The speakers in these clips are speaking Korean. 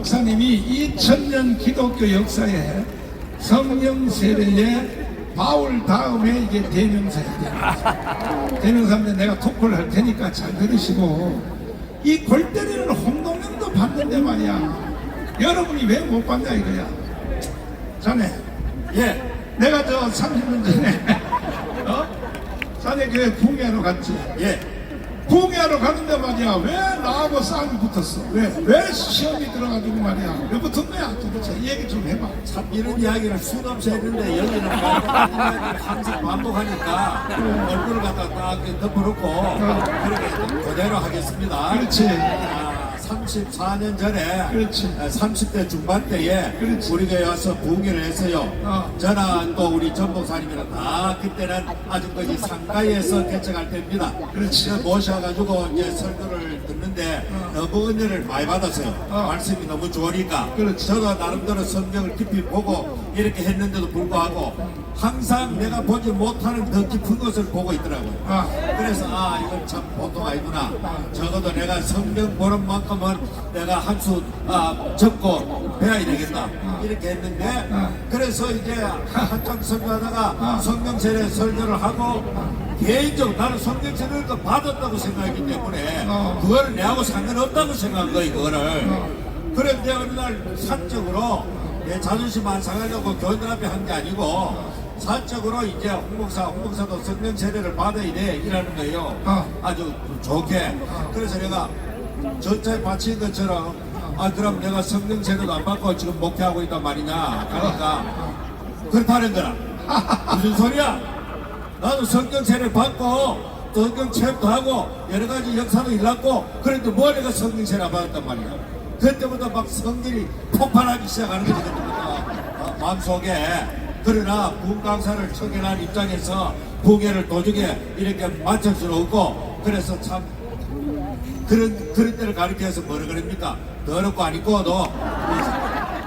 목사님이 2000년 기독교 역사에 성령 세례의 바울 다음에 이게 대명사야 대명사. 대명사인데 내가 토크를 할 테니까 잘 들으시고 이 골 때리는 홍동영도 봤는데 말이야 여러분이 왜 못 봤냐 이거야 자네 예, 내가 저 30년 전에 어? 자네 교회 붕괴하러 갔지 예. 붕괴하러 가는데 말이야 왜 나하고 싸움이 붙었어 왜? 왜 시험이 들어가지고 말이야 왜 붙은 거야 도대체 얘기 좀 해봐 참 이런 이야기를 수없이 했는데 여기는 항상 반복하니까 얼굴을 갖다 딱 덮어놓고 그렇게 그대로 하겠습니다. 그렇지. 아, 34년 전에 그렇지. 30대 중반 때에 그렇지. 우리 교회 와서 부흥회를 했어요. 어. 저는 또 우리 전복사님이랑 다 그때는 아직까지 상가에서 개척할 때입니다. 그렇지. 모셔가지고 이제 설교를 듣는데 너무 은혜를 많이 받았어요. 어. 말씀이 너무 좋으니까. 그렇지. 저도 나름대로 성경을 깊이 보고 이렇게 했는데도 불구하고 항상 내가 보지 못하는 더 깊은 것을 보고 있더라고요. 아. 그래서 아 이건 참 보통 아니구나. 적어도 내가 성경 보는 만큼은 내가 한 수 아, 적고 배워야 되겠다. 이렇게 했는데 아. 그래서 이제 한참 설교하다가 아. 성경 세례 설교를 하고 개인적으로 나는 성경 세례를 또 받았다고 생각하기 때문에 어. 그거는 내하고 상관없다고 생각한 거예요 그거를 어. 그런데 어느 날 사적으로 내 자존심 안 상하려고 교인들 앞에 한 게 아니고 사적으로 이제 홍목사, 홍목사도 성령 세례를 받아야 돼 이라는 거예요. 어. 아주 좋게. 그래서 내가 전차에 바친 것처럼 아 그럼 내가 성령 세례도 안 받고 지금 목회하고 있단 말이냐 하니까 그렇다는 거라. 무슨 소리야? 나도 성경 세례 받고 또 성경 체험도 하고 여러 가지 역사도 일났고 그런데 뭐 내가 성경 세례 안 받았단 말이야. 그때부터 막 성질이 폭발하기 시작하는 거지 그때부터 어, 마음속에 그러나 부흥 강사를 청결한 입장에서 부흥회를 도중에 이렇게 맞출 수는 없고 그래서 참 그런 그런 때를 가리켜서 뭐라 그럽니까? 더럽고 안 입고도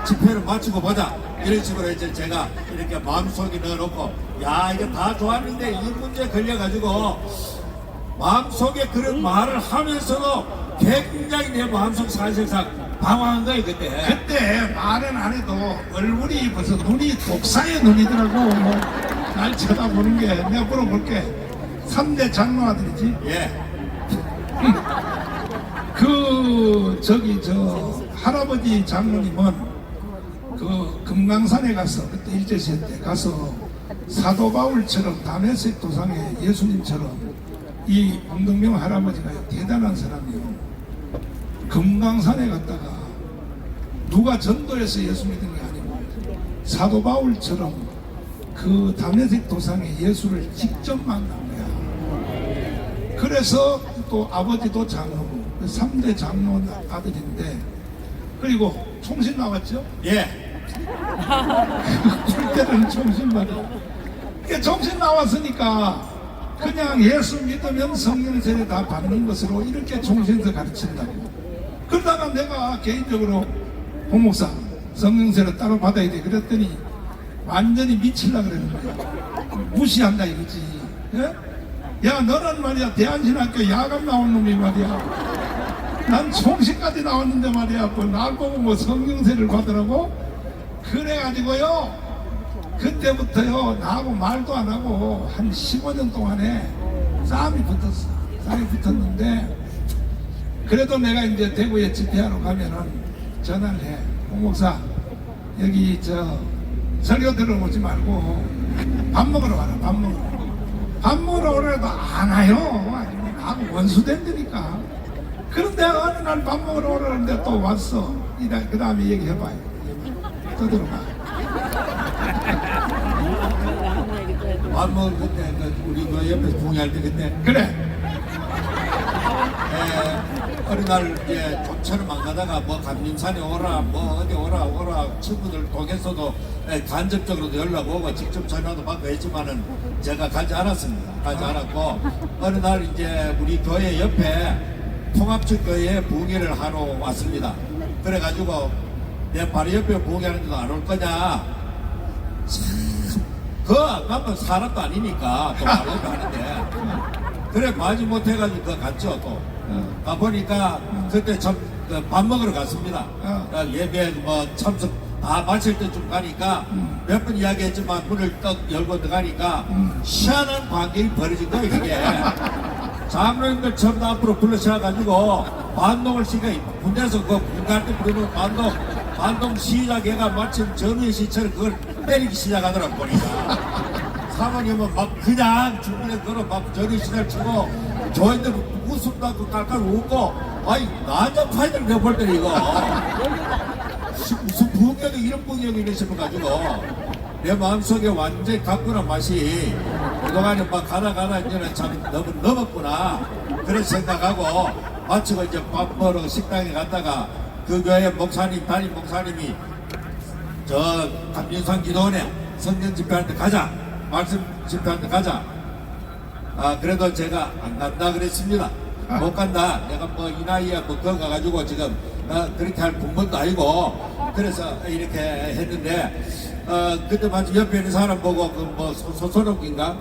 집회를 마치고 보자 이런 식으로 이제 제가 이렇게 마음속에 넣어놓고 야 이게 다 좋았는데 이 문제에 걸려가지고 마음속에 그런 말을 하면서도 굉장히 내 마음속 사실상 방황한 거예요 그때. 그때 말은 안 해도 얼굴이 벌써 눈이 독사의 눈이더라고. 뭐, 날 쳐다보는 게. 내가 물어볼게. 3대 장로 아들이지? 예. 그 저기 저 할아버지 장모님은 그 금강산에 가서 그때 일제시대 때 가서 사도 바울처럼 담에색 도상의 예수님처럼 이 홍동명 할아버지가 대단한 사람이요 금강산에 갔다가 누가 전도해서 예수 믿은 게 아니고 사도 바울처럼 그 담에색 도상의 예수를 직접 만난 거야. 그래서 또 아버지도 장로고 그 3대 장로 아들인데 그리고 총신 나왔죠? 예. 그때는 총신 말이야. 이게 총신 나왔으니까 그냥 예수 믿으면 성령 세례 다 받는 것으로 이렇게 총신에서 가르친다고. 그러다가 내가 개인적으로 홍목사 성령 세례 따로 받아야 돼. 그랬더니 완전히 미칠라 그러는 거야. 무시한다 이거지. 예? 야 너는 말이야 대한신학교 야간 나온 놈이 말이야. 난 총신까지 나왔는데 말이야. 뭐날 보고 뭐 성령세를 받으라고? 그래가지고요. 그때부터요 나하고 말도 안 하고 한 15년 동안에 싸움이 붙었어. 싸움이 붙었는데 그래도 내가 이제 대구에 집회하러 가면은 전화를 해. 홍 목사 여기 저 설교 들어오지 말고 밥 먹으러 와라. 밥 먹으러. 밥 먹으러 오라도 안 와요. 나하고 원수된다니까. 그런데 어느 날 밥 먹으러 오라는데 또 왔어. 그 다음에 얘기해봐요. 또 들어가. 밥 먹을 그 우리 그 옆에서 부흥할 때 그때 그래. 에, 어느 날 이제 좀처럼 안 가다가 뭐 감림산에 오라 뭐 어디 오라 오라 친구들 통해서도 에, 간접적으로도 연락 오고 직접 전화도 받고 했지만은 제가 가지 않았습니다. 가지 않았고 어느 날 이제 우리 교회 옆에 통합적 교회에 부흥회를 하러 왔습니다. 그래가지고 내 바로 옆에 부흥회하는데도 안 올 거냐? 그 아까는 사람도 아니니까 또 옆에 하는데 그래 마지 못해가지고 그 갔죠 또 가보니까 그때 참그밥 먹으러 갔습니다. 어. 어, 예배 뭐 참석 다 마칠 때쯤 가니까 몇 번 이야기했지만 문을 떡 열고 들어가니까 희한한 광경이 벌어진 거예요 이게. 장로님들 전부 앞으로 불러셔가지고 반동을 시켜 군대에서 그 군갈 때 부르는 반동 반동 시작해가 마침 전우의 시처럼 그걸 때리기 시작하더라고 보니까 사모님은 막 그냥 주변에 걸어 막 전우의 시절 치고 저희들 웃음도 않고 깔깔 웃고 아이 나한테 파이들 내볼 때는 이거. 시- 무슨 부경이 이런 부경이 이러시면 가지고 내 마음속에 완전히 갖고난 맛이 그동안에 막 가다 가다 이제는 참 너무 넘었구나. 그런 생각하고 마치고 이제 밥 먹으러 식당에 갔다가 그 교회 목사님 담임 목사님이 저 감진상 기도원에 성경 집회할 때 가자. 말씀 집회할 때 가자. 아 그래도 제가 안 간다 그랬습니다 못 간다. 내가 뭐 이 나이에 뭐 그거 가가지고 지금 어, 그렇게 할 군번도 아니고 그래서 이렇게 했는데 어 그때 마침 옆에 있는 사람 보고 그뭐 소소록인가?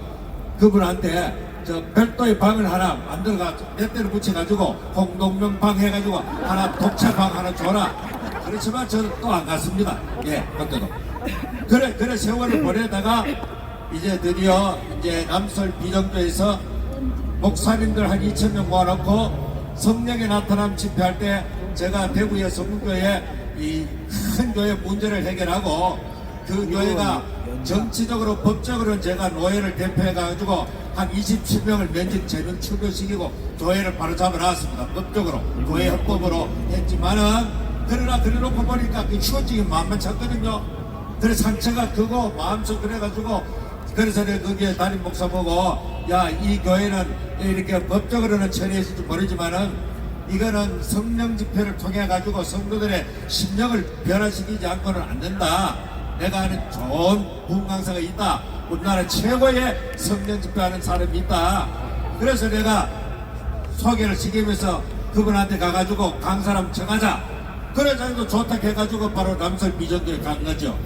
그분한테 저 별도의 방을 하나 만들어가 몇 대를 붙여가지고 공동명 방 해가지고 하나 독채 방 하나 줘라. 그렇지만 저는 또 안 갔습니다. 예 그때도. 그래 그래 세월을 보내다가 이제 드디어 이제 남설 비정교에서 목사님들 한 2천 명 모아놓고 성령에 나타남 집회할 때 제가 대구의 성문교회 이 큰 교회 문제를 해결하고 그 교회가 정치적으로 법적으로는 제가 노예를 대표해가지고 한 27명을 면직 재명 출교시키고 교회를 바로 잡아놨습니다. 법적으로 교회 헌법으로 했지만은 그러나 그래놓고 보니까 그 마음만 찾거든요. 그래서 상처가 크고 마음속 그래가지고 그래서 거기에 담임 목사 보고 야 이 교회는 이렇게 법적으로는 처리했을지 모르지만은 이거는 성령 집회를 통해 가지고 성도들의 심령을 변화시키지 않고는 안 된다. 내가 아는 좋은 부흥 강사가 있다. 우리나라 최고의 성령 집회하는 사람이 있다. 그래서 내가 소개를 시키면서 그분한테 가가지고 강사람 정하자. 그래가지고 좋다 해가지고 바로 남설 비전교회 간 거죠.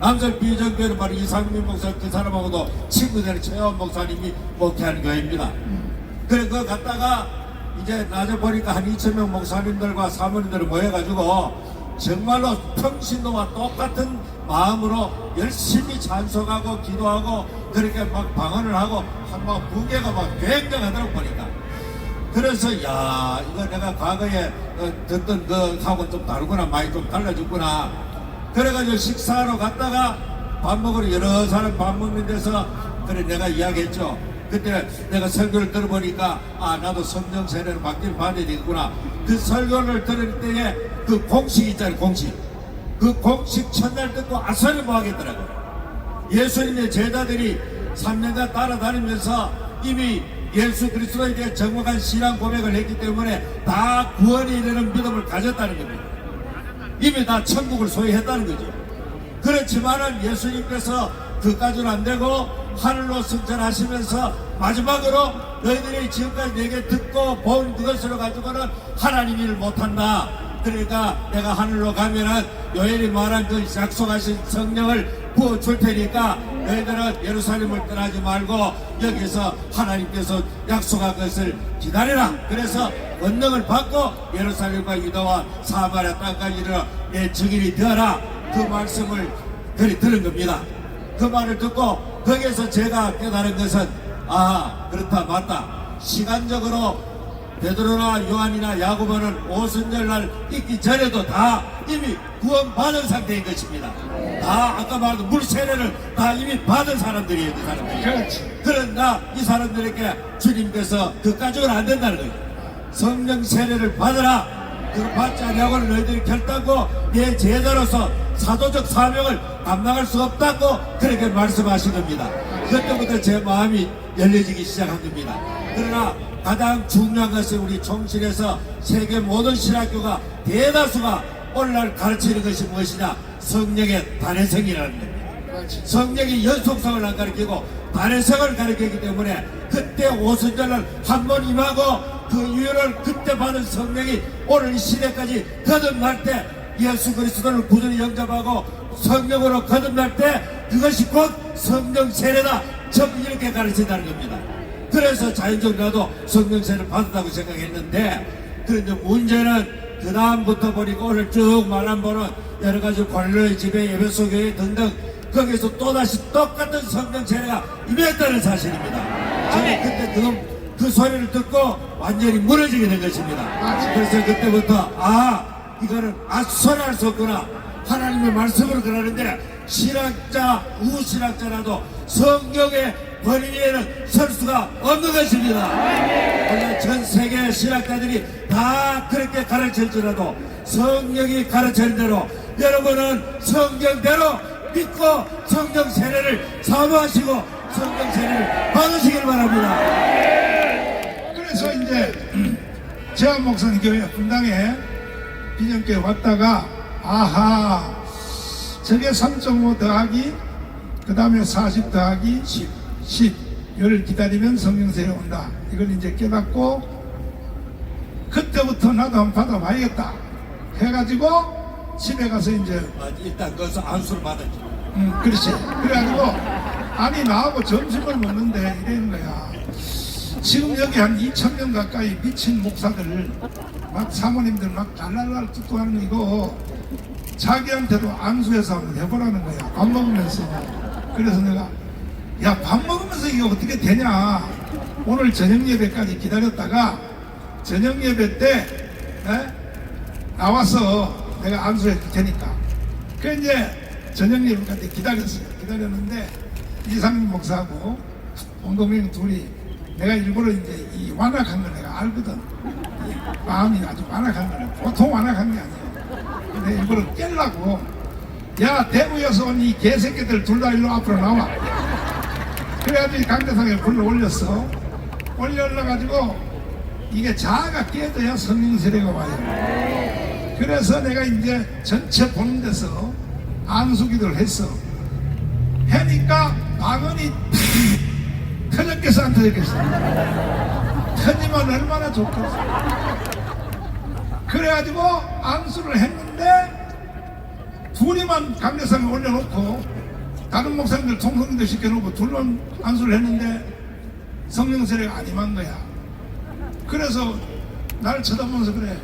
남설 비전교회는 바로 이상민 목사 그 사람하고도 친구들의 최원 목사님이 목회하는 교회입니다. 그래 그거 갔다가 이제 낮에 보니까 한 2천 명 목사님들과 사모님들이 모여가지고 정말로 평신도와 똑같은 마음으로 열심히 찬송하고 기도하고 그렇게 막 방언을 하고 한막 무게가 막 굉장하더라고 보니까 그래서 야 이거 내가 과거에 어, 듣던 그하고 좀 다르구나 많이 좀 달라졌구나 그래가지고 식사하러 갔다가 밥 먹으러 여러 사람 밥 먹는 데서 그래 내가 이야기했죠. 그때 내가 설교를 들어보니까 아 나도 성령 세례를 받기를 받아야 되겠구나. 그 설교를 들을 때에 그 공식 있잖아요 공식. 그 공식 첫날 듣고 아사를 뭐 하겠더라고요. 예수님의 제자들이 3년간 따라다니면서 이미 예수 그리스도에 대해 정확한 신앙 고백을 했기 때문에 다 구원에 이르는 믿음을 가졌다는 겁니다. 이미 다 천국을 소유했다는 거죠. 그렇지만은 예수님께서 그까지는 안 되고 하늘로 승천하시면서 마지막으로 너희들이 지금까지 내게 듣고 본 그것으로 가지고는 하나님 일을 못한다. 그러니까 내가 하늘로 가면은 요엘이 말한 그 약속하신 성령을 부어줄 테니까 너희들은 예루살렘을 떠나지 말고 여기서 하나님께서 약속한 것을 기다리라. 그래서 권능을 받고 예루살렘과 유다와 사마리아 땅까지 이르러 내 증인이 되어라. 그 말씀을 그리 들은 겁니다. 그 말을 듣고 거기에서 제가 깨달은 것은 아 그렇다 맞다 시간적으로 베드로나 요한이나 야고보는 오순절날 있기 전에도 다 이미 구원받은 상태인 것입니다. 다 아까 말한 물 세례를 다 이미 받은 사람들이에요, 그 사람들이. 그렇지. 그러나 이 사람들에게 주님께서 그까지는 안 된다는 거예요. 성령 세례를 받으라. 그 받지 않냐고는 너희들이 결단고 내 제자로서 사도적 사명을 감당할 수 없다고 그렇게 말씀하신 겁니다. 그때부터 제 마음이 열려지기 시작한 겁니다. 그러나 가장 중요한 것은 우리 총실에서 세계 모든 신학교가 대다수가 오늘날 가르치는 것이 무엇이냐? 성령의 단회성이라는 겁니다. 성령이 연속성을 안 가르치고 단회성을 가르치기 때문에 그때 오순절날 한번 임하고 그 유혈을 그때 받은 성령이 오늘 이 시대까지 거듭날 때 예수 그리스도를 구주로 영접하고 성령으로 거듭날 때 그것이 곧 성령 세례다. 전부 이렇게 가르친다는 겁니다. 그래서 자연적으로 나도 성령 세례를 받았다고 생각했는데 그런데 문제는 그 다음부터 보니까 오늘 쭉 말한 보는 여러 가지 관료의 집회 예배 소 교회 등등 거기서 또다시 똑같은 성경 세례가 임했다는 사실입니다. 저는 그때 그, 그 소리를 듣고 완전히 무너지게 된 것입니다. 그래서 그때부터 아 이거는 아소리 할 수 없구나 하나님의 말씀으로 그러는데 신학자 우신학자라도 성경의 권위에는 설 수가 없는 것입니다. 전 세계 신학자들이 다 그렇게 가르칠지라도 성경이 가르치는 대로 여러분은 성경대로 믿고 성경 세례를 사모하시고 성경 세례를 받으시길 바랍니다. 그래서 이제 제한 목사님 교회 분당에 비전교회 왔다가 아하 저게 3.5 더하기 그 다음에 40 더하기 10, 10 열을 기다리면 성령세례 온다 이걸 이제 깨닫고 그때부터 나도 한번 받아봐야겠다 해가지고 집에 가서 이제 아, 일단 거기서 안수를 받았죠. 음, 그렇지. 그래가지고, 아니, 나하고 점심을 먹는데 이러는 거야. 지금 여기 한 2천 명 가까이 미친 목사들, 막 사모님들 막 달랄랄 뜯고 하는 거 이거 자기한테도 안수해서 한번 해보라는 거야. 밥 먹으면서. 그래서 내가, 야, 밥 먹으면서 이게 어떻게 되냐. 오늘 저녁 예배까지 기다렸다가 저녁 예배 때, 에? 나와서 내가 안수해 줄 테니까. 그 이제 저녁 예배까지 기다렸어요. 기다렸는데 이상민 목사하고 홍동명 둘이 내가 일부러 이제 이 완악한 걸 내가 알거든. 이 마음이 아주 완악한 거야. 보통 완악한 게 아니야. 근데 일부러 깰라고 야 대구에서 온 이 개새끼들 둘 다 일로 앞으로 나와. 그래가지고 이 강대상에 불러 올렸어. 올려 올려가지고 이게 자아가 깨져야 성령 세례가 와요. 그래서 내가 이제 전체 보는 데서 안수기도를 했어. 해니까 방언이 터졌겠어 안 터졌겠어? 터지면 얼마나 좋겠어. 그래가지고 안수를 했는데 둘이만 강대상에 올려놓고 다른 목사님들 통성들 시켜놓고 둘만 안수를 했는데 성령 세례가 안 임한 거야. 그래서 나를 쳐다보면서 그래.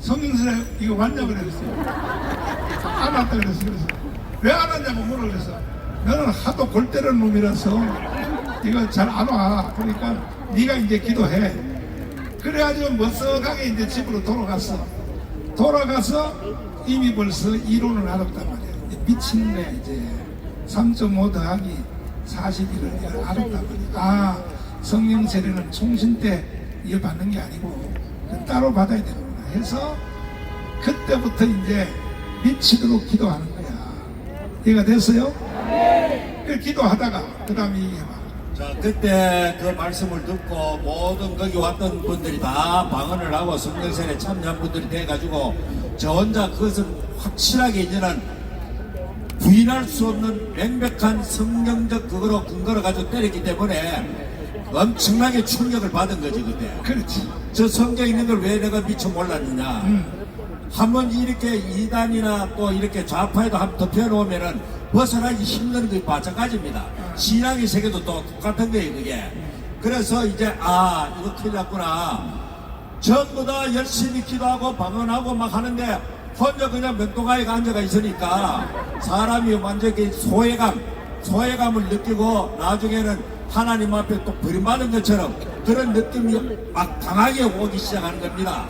성령 세례 이거 왔냐 그랬어. 안 왔다 그랬어. 그래서 왜 안 왔냐고 물어 그랬어. 너는 하도 골 때리는 놈이라서 이거 잘안 와. 그러니까 네가 이제 기도해. 그래가지고 멋쩍하게 이제 집으로 돌아갔어. 돌아가서 이미 벌써 이론을 알았단 말이야. 이제 미친 거야 이제. 3.5 더하기 41을 알았단 말이야. 아 성령 세례는 총신 때 이거 받는 게 아니고 따로 받아야 되는구나 해서 그때부터 이제 미치도록 기도하는 거야. 이해가 됐어요? 그 기도하다가 그 다음에 얘기해봐. 자, 그때 그 말씀을 듣고 모든 거기 왔던 분들이 다 방언을 하고 성령세례 참여한 분들이 돼가지고 저 혼자 그것을 확실하게 이제는 부인할 수 없는 명백한 성령적 그거로 근거를 가지고 때렸기 때문에 엄청나게 충격을 받은 거지 그때. 그렇지. 저 성경 있는 걸 왜 내가 미처 몰랐느냐. 한번 이렇게 이단이나 또 이렇게 좌파에도 한번 덮여놓으면은 벗어나기 힘든 게 마찬가지입니다. 신앙의 세계도 또 똑같은 거예요, 그게. 그래서 이제, 아, 이거 큰일 났구나. 전부 다 열심히 기도하고 방언하고 막 하는데 혼자 그냥 명동가에 앉아가 있으니까 사람이 완전히 소외감, 소외감을 느끼고 나중에는 하나님 앞에 또 버림받은 것처럼 그런 느낌이 막 강하게 오기 시작하는 겁니다.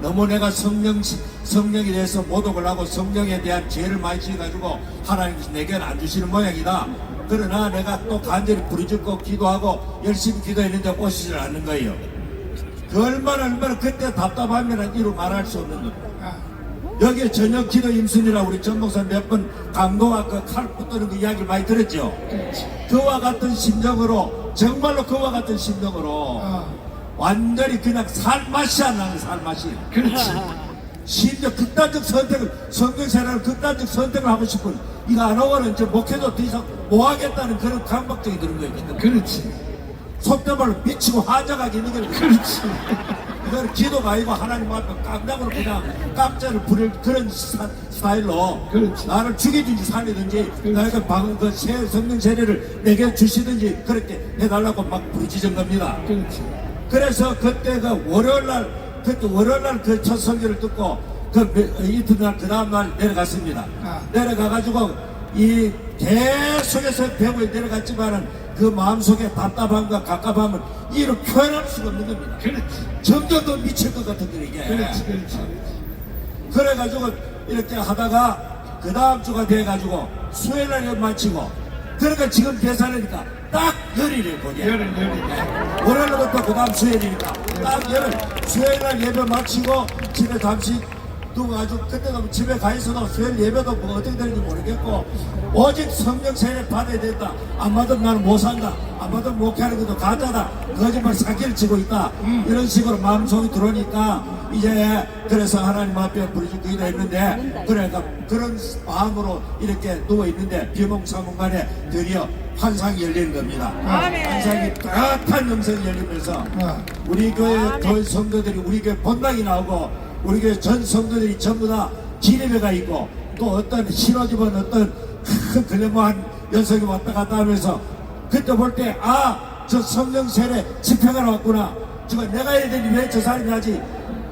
너무 내가 성령, 성령에 대해서 모독을 하고 성령에 대한 죄를 많이 지어가지고 하나님께서 내게는 안 주시는 모양이다. 그러나 내가 또 간절히 부르짖고 기도하고 열심히 기도했는데 오시질 않는 거예요. 그 얼마나 얼마나 그때 답답하면 이루 말할 수 없는 겁니다. 아, 여기에 저녁 기도 임순이라고 우리 전 목사 몇 번 강도와 그칼 붙드는 그 이야기 많이 들었죠? 그와 같은 심정으로 정말로 그와 같은 심정으로 아, 완전히 그냥 살맛이 안 나는 살맛이 그렇지. 심지어 극단적 선택을 성경생활을 극단적 선택을 하고 싶은 이거 안 하고는 이제 목회도 더 이상 못 하겠다는 그런 강박증이 드는 거예요 그렇지. 속된 말로 미치고 하자가게 있는 거예요 그렇지. 이건 기도가 아니고 하나님 앞에 깜짝으로 그냥 깜짝을 부릴 그런 사, 스타일로 그렇지. 나를 죽이든지 살리든지 나에게 방금 그새 성령 세례를 내게 주시든지 그렇게 해달라고 막 부르짖은 겁니다. 그렇지. 그래서 그때 그 월요일 날 그때 월요일날 그첫 설교를 듣고 그 몇- 이튿날 그 다음날 내려갔습니다. 아. 내려가가지고 이 계속해서 배우에 내려갔지만은 그 마음속에 답답함과 갑갑함을 이로 표현할 수가 없는 겁니다. 그렇지. 점점 더 미칠 것 같은 게 이게. 그렇지, 그렇지. 그래가지고 이렇게 하다가 그 다음 주가 돼가지고 수요일날 마치고 그러니까 지금 계산하니까 딱 열일이에요 거기 열흘, 열흘. 월요일부터 그 다음 수요일이니까 딱 열흘 수요일 날 예배 마치고 집에 잠시 두고 아주 그때가 집에 가 있어도 수요일 예배도 뭐 어떻게 되는지 모르겠고 오직 성령 세례 받아야 된다. 안 받으면 나는 못 산다. 안 받으면 목회하는 것도 가짜다. 거짓말 사기를 치고 있다. 이런 식으로 마음속에 들어오니까 이제 그래서 하나님 앞에 부르짖기도 했는데 그러니까 그런 마음으로 이렇게 누워 있는데 비몽사몽간에 드디어 환상이 열리는 겁니다. 환상이 따뜻한 영성이 열리면서 아. 우리 교회 교회 성도들이 우리 교회 본당이 나오고 우리 교회 전 성도들이 전부 다 기립회가 있고 또 어떤 신호집은 어떤 큰 글래머한 녀석이 왔다 갔다 하면서 그때 볼 때 아 저 성령 세례 집회가 왔구나. 저거 내가 해야 되니 왜 저 사람이 하지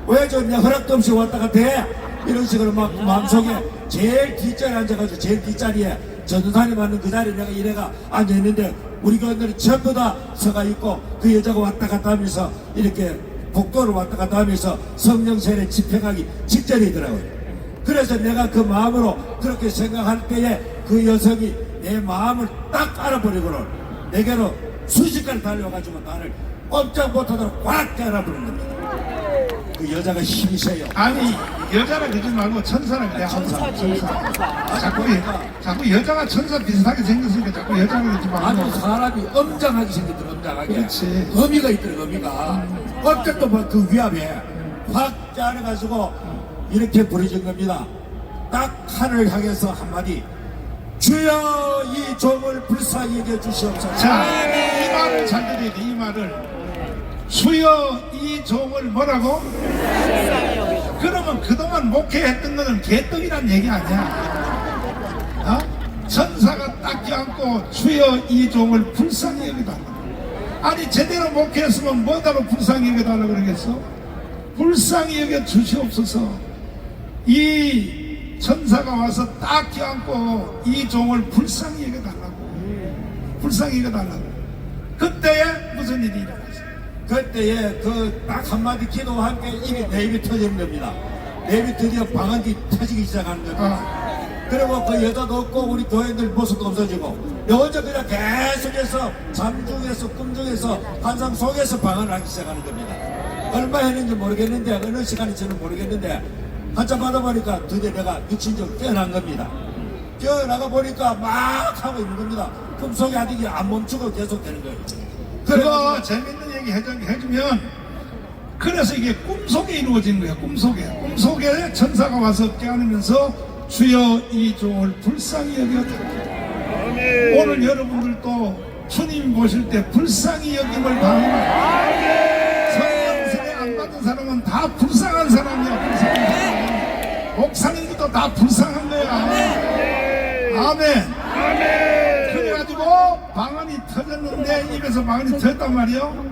왜저내 허락도 없이 왔다 갔다 해 이런 식으로 막 마음속에 제일 뒷자리에 앉아가지고 제일 뒷자리에 전도사님 맞는 그 자리에 내가 이래가 앉아있는데 우리 교원들이 전부 다 서가 있고 그 여자가 왔다 갔다 하면서 이렇게 복도를 왔다 갔다 하면서 성령 세례 집행하기 직전이더라고요. 그래서 내가 그 마음으로 그렇게 생각할 때에 그 여성이 내 마음을 딱 알아버리고는 내게로 순식간에 달려가지고 나를 꼼짝 못하도록 꽉 깨알아버린 겁니다. 그 여자가 힘이 세요. 아니 여자라 그러지 말고 천사라 그래 천사. 천사. 자꾸 여- 자꾸 여자가 천사 비슷하게 생겼으니까 자꾸 여자라 그러지 아니 말고 사람이 엄장하게 생겼더라 엄장하게. 그렇지. 어미가 있더라 어미가. 깜짝도 그 위압에 확 짜내가지고 이렇게 부르짖은 겁니다. 딱 하늘을 향해서 한마디. 주여 이 종을 불쌍히 여겨 주시옵소서. 자 이 말을 잘 들어야 돼이 말을. 수여 이 종을 뭐라고? 그러면 그동안 목회했던 거는 개떡이란 얘기 아니야 어? 천사가 딱 껴안고 주여 이 종을 불쌍히 여겨달라 아니 제대로 목회했으면 뭐다로 불쌍히 여겨달라 그러겠어? 불쌍히 여겨 주시옵소서 이 천사가 와서 딱 껴안고 이 종을 불쌍히 여겨달라고 불쌍히 여겨달라고 그때에 무슨 일이 일어났어 그때에 그 딱 한마디 기도와 함께 입이 내 입이 터지는 겁니다. 내 입이 드디어 방언이 터지기 시작하는 겁니다. 어, 그리고 그 여자도 없고 우리 교인들 모습도 없어지고 너 혼자 그냥 계속해서 잠 중에서 꿈 중에서 환상 속에서 방언을 하기 시작하는 겁니다. 얼마 했는지 모르겠는데 어느 시간인지는 모르겠는데 한참 받아 보니까 드디어 내가 육신적으로 깨어난 겁니다. 깨어나가 보니까 막 하고 있는 겁니다. 꿈속에 아직 안 멈추고 계속 되는 거예요. 그거 재밌는 얘기 해주- 해주면 그래서 이게 꿈속에 이루어진 거야 꿈속에. 꿈속에 천사가 와서 깨어나면서 주여 이 종을 불쌍히 여겨달라 오늘 여러분들도 주님 보실 때 불쌍히 여김을 바랍니다 성령 세례 안 받은 사람은 다 불쌍한 사람이야 불쌍한 사람 목사님들도 다 불쌍한 거야. 아멘. 그래가지고 방언이 터졌는데 입에서 방언이 터졌단 말이요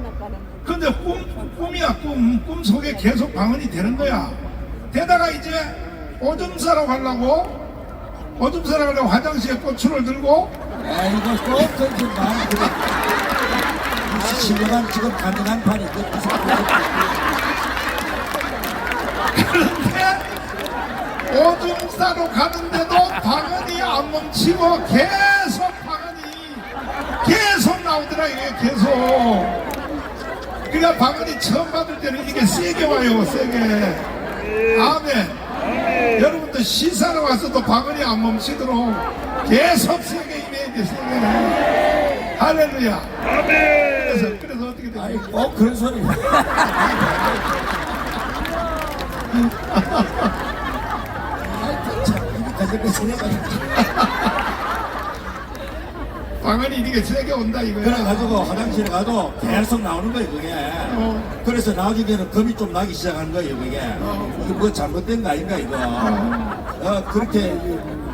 근데 꿈, 꿈이야 꿈, 꿈 속에 계속 방언이 되는 거야. 되다가 이제 오줌 싸러 가려고 오줌 싸러 가려고 화장실에 고추를 들고. 아 이거 꼭 그렇게 많이 그래. 신령한 지금 가능한 판이 그런데 오줌 싸러 가는데도 방언이 안 멈추고 계속 방언이 계속 나오더라 이게 계속 그러니까 방언이 처음 받을 때는 이게 세게 와요 세게. 아멘. 여러분들 시사로 와서도 방언이 안 멈추도록 계속 세게 임해야 돼 세게. 할렐루야. 그래서 그래서 어떻게 아니 돼요? 꼭 그런 소리 아이 참 입이 가지고 소리가 방언이 이게 세게 온다 이거야. 그래가지고 화장실에 가도 계속 나오는 거예요 그게. 어. 그래서 나중에는 겁이 좀 나기 시작하는 거예요 그게. 이게 뭐 잘못된 거 아닌가 이거. 어, 그렇게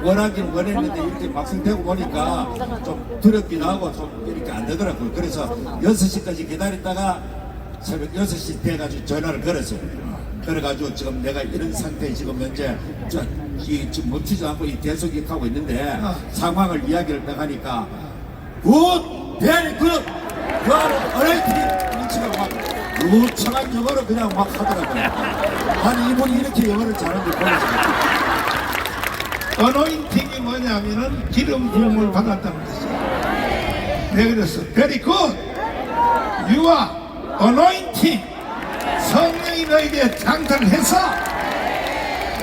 원하기는 원했는데 이렇게 막상 되고 보니까 좀 두렵기도 하고 좀 이렇게 안 되더라고요. 그래서 6시까지 기다렸다가 새벽 6시 돼가지고 전화를 걸었어요. 그래가지고 지금 내가 이런 상태에 지금 현재 저, 이, 지금 멈추지 않고 이 계속 하고 있는데 어. 상황을 이야기를 딱 하니까 굿! 베리 굿! 유아는 어레이팅! 지금 막 유창한 영어로 그냥 막 하더라고요. 아니 이분이 이렇게 영어를 잘하는데 보여줘. 어노인팅이 뭐냐면은 기름 부음을 받았다는 뜻이야. 내가 그랬어. Very good. You are anointing. 성령이 너에게 장타를 해서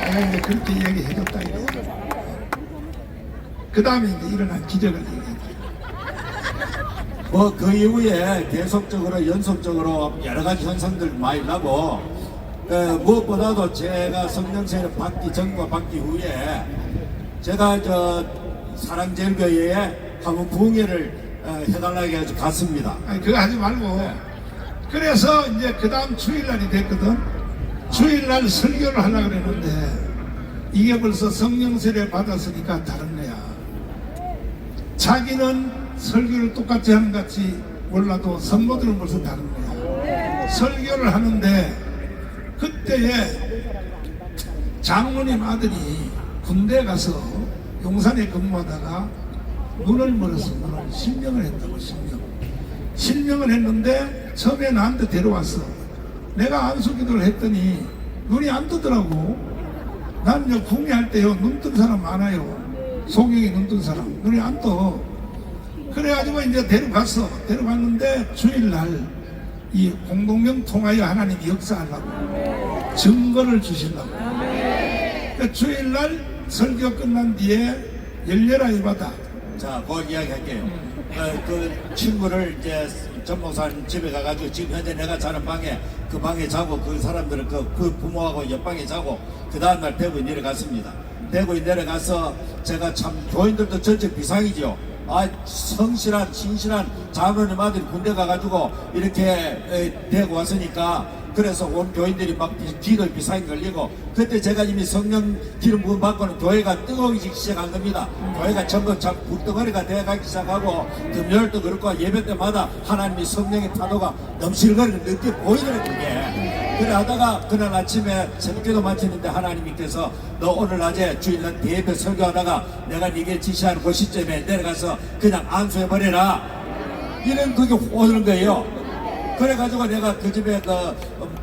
내가 이제 그렇게 얘기해줬다 이거야. 그 다음에 이제 일어난 기적을. 뭐 그 이후에 계속적으로 연속적으로 여러 가지 현상들 많이 나고 어, 무엇보다도 제가 성령세를 받기 전과 받기 후에 제가 저 사랑제일교회에 한번 부흥회를 어, 해달라고 해서 갔습니다. 아니 그거 하지 말고. 그래서 이제 그 다음 주일날이 됐거든. 주일날 설교를 하려고 그랬는데 이게 벌써 성령 세례 받았으니까 다른 거야. 자기는 설교를 똑같이 하는 것 같이 몰라도 성도들은 벌써 다른 거야 설교를 하는데 그때에 장모님 아들이 군대 가서 용산에 근무하다가 눈을 멀었어 눈을 실명을 했다고 실명. 실명을 했는데 처음에 나한테 데려왔어 내가 안수기도를 했더니 눈이 안 뜨더라고. 난 이제 궁리할 때요 눈 뜬 사람 많아요. 송영이 눈 뜬 사람. 눈이 안 떠 그래가지고 이제 데려갔어 데려갔는데 주일날 이 공동명 통하여 하나님이 역사하려고 증거를 주시려고 그 주일날 설교 끝난 뒤에 열려라 이 바다 자, 그걸 이야기할게요. 어, 그 친구를 이제 전목사님 집에 가가지고 지금 현재 내가 자는 방에 그 방에 자고 그 사람들은 그, 그 부모하고 옆방에 자고 그 다음날 대구에 내려갔습니다. 대구에 내려가서 제가 참 교인들도 전체 비상이죠. 아, 성실한, 신실한 자문의 아들이 군대 가가지고 이렇게 에, 대구 왔으니까 그래서 온 교인들이 막 비- 뒤를 비상이 걸리고 그때 제가 이미 성령 기름 부음 받고는 교회가 뜨거워지기 시작한 겁니다. 교회가 전부 참 불덩어리가 돼가기 시작하고 금요일도 그렇고 예배 때마다 하나님이 성령의 파도가 넘실거리는 느껴 보이더라고요. 하다가 그날 아침에 새벽기도 마치는데 하나님께서 너 오늘 낮에 주일날 대예배 설교하다가 내가 네게 지시하는 그 시점에 내려가서 그냥 안수해버려라. 이런 그게 오는 거예요. 그래가지고 내가 그 집에 그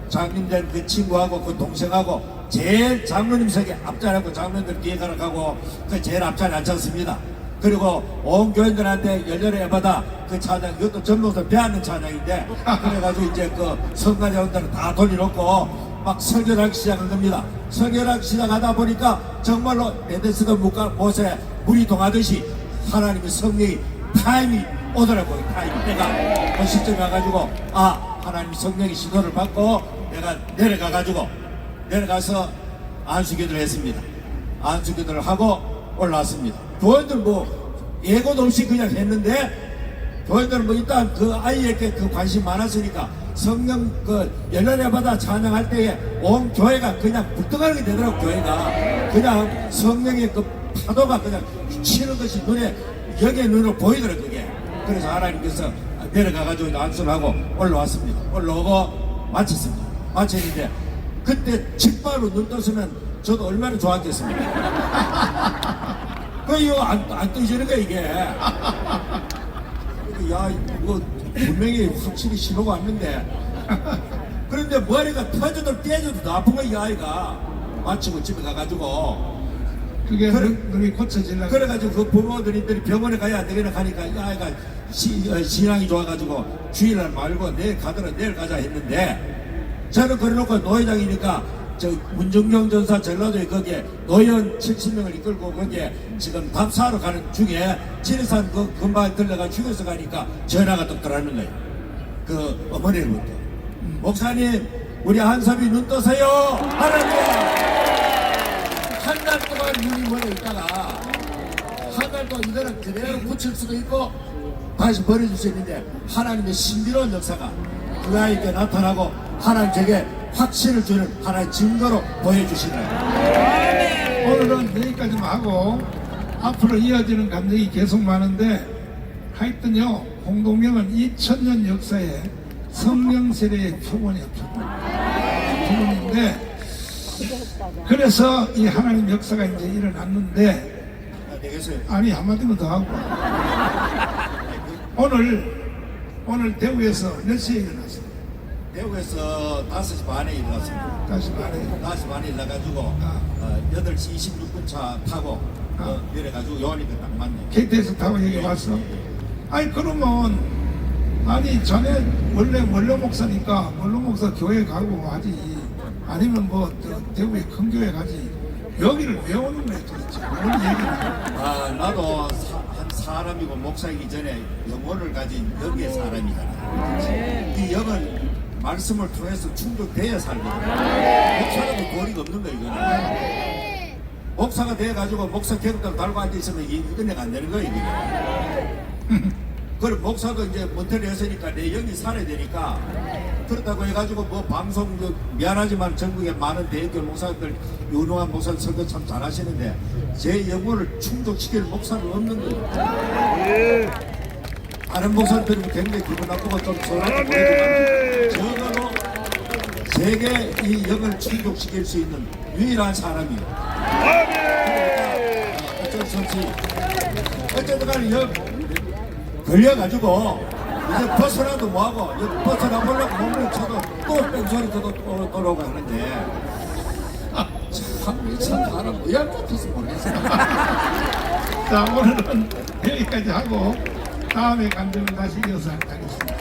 장님들 그 친구하고 그 동생하고 제일 장로님 석에 앞자리하고 장로님들 뒤에 가라가고 그 제일 앞자리 앉았습니다. 그리고 온 교인들한테 열렬히 해받아 그 찬양 이것도 전부터 배하는 찬양인데 그래가지고 이제 그 성가대원들을 다 돌려놓고 막 설교를 하기 시작한 겁니다. 설교를 하기 시작하다 보니까 정말로 베데스다 못에 물이 동하듯이 하나님의 성령이 타임이 오더라고요. 타임이 때가 그 시점에 와가지고 아 하나님 성령의 시도를 받고 내가 내려가가지고 내려가서 안수기도를 했습니다. 안수기도를 하고 올라왔습니다. 교인들 뭐 예고도 없이 그냥 했는데 교인들은 뭐 일단 그 아이에게 그 관심 많았으니까 성령 그 열렬히 받아 찬양할 때에 온 교회가 그냥 불떡하게 되더라고 교회가. 그냥 성령의 그 파도가 그냥 치는 것이 눈에 여기에 눈으로 보이더라고 그게. 그래서 하나님께서 내려가가지고 안수를 하고 올라왔습니다. 올라오고 마쳤습니다. 마쳤는데 그때 직바로 눈 떴으면 저도 얼마나 좋았겠습니까? 그 이거 안, 안 떠지는 거야 이게. 야 이거 분명히 확실히 신호가 왔는데. 그런데 머리가 터져도 깨져도 나쁜 거야 이 아이가. 마치고 집에 가가지고. 그게 그래. 눈, 눈이 고쳐지려고. 그래가지고 그 부모들이 병원에 가야 안 되겠나 하니까 이 아이가 시, 어, 신앙이 좋아가지고 주일날 말고 내일 가더라 내일 가자 했는데 저는 그래놓고 노회장이니까 저 문정경 전사 전라도에 거기에 노연 70명을 이끌고 거기에 지금 답사하러 가는 중에 지리산 그 금방 들러가 휴게소 가니까 전화가 뚝 들어가는 거예요. 그 어머니로부터 목사님 우리 한섭이 눈 떠세요! 하나님! 한 달 동안 눈이 멀어 있다가 한 달 동안 이거는 그대로 붙일 수도 있고 다시 버려줄 수 있는데 하나님의 신비로운 역사가 그 아이에게 나타나고 하나님 제게 확신을 주는 하나의 증거로 보여주시더라고요. 오늘은 여기까지만 하고 앞으로 이어지는 감정이 계속 많은데 하여튼요 공동명은 2000년 역사에 성령 세례의 표본이야 표본 표본인데 그래서 이 하나님 역사가 이제 일어났는데. 아니 한마디만 더 하고 오늘 오늘 대구에서 몇 시에 일어났어요? 대구에서 5시 반에 일어났습니다. 다시 말해 5시 반에 일어나가지고 아. 어, 8시 26분 차 타고 어, 내려가지고 요원이가 딱 맞네. KTX 타고 여기 왔어? 아니 그러면 아니 자네 원래 원로 목사니까 원로 목사 교회 가고 하지 아니면 뭐 저, 대구에 큰 교회 가지 여기를 왜 오는 거야 도대체 뭔 얘기야 아 나도 사, 한 사람이고 목사이기 전에 영혼을 가진 영의 사람이잖아. 이 영은 말씀을 통해서 충족돼야 살거든. 목사라도 도리가 없는 거야 이거는. 목사가 돼가지고 목사 계급당 달고 앉아 있으면 이 은혜가 안 되는 거야 이게. 그럼 목사도 이제 모텔에 했으니까 내 영이 살아야 되니까 그렇다고 해가지고 뭐 방송 그 미안하지만 전국에 많은 대학교 목사들 유능한 목사 설교 참 잘하시는데 제 영혼을 충족시킬 목사는 없는 거예요. 다른 목사들은 굉장히 기분 나쁘고 좀 서운하게 보이지만 적어도 세계 이 영을 충족시킬 수 있는 유일한 사람이에요. 그러니까 어쩔 수 없이 어쨌든 간에 영 걸려가지고 이제 벗어나도 뭐하고 벗어나 보려고 몸을 쳐도 또 뺑소리 쳐도 또 돌아오고 하는데. 아, 참이참 사람 뭐야 같아서 모르겠어 자 오늘은 여기까지 하고 다음에 감정을 다시 이어서 하겠습니다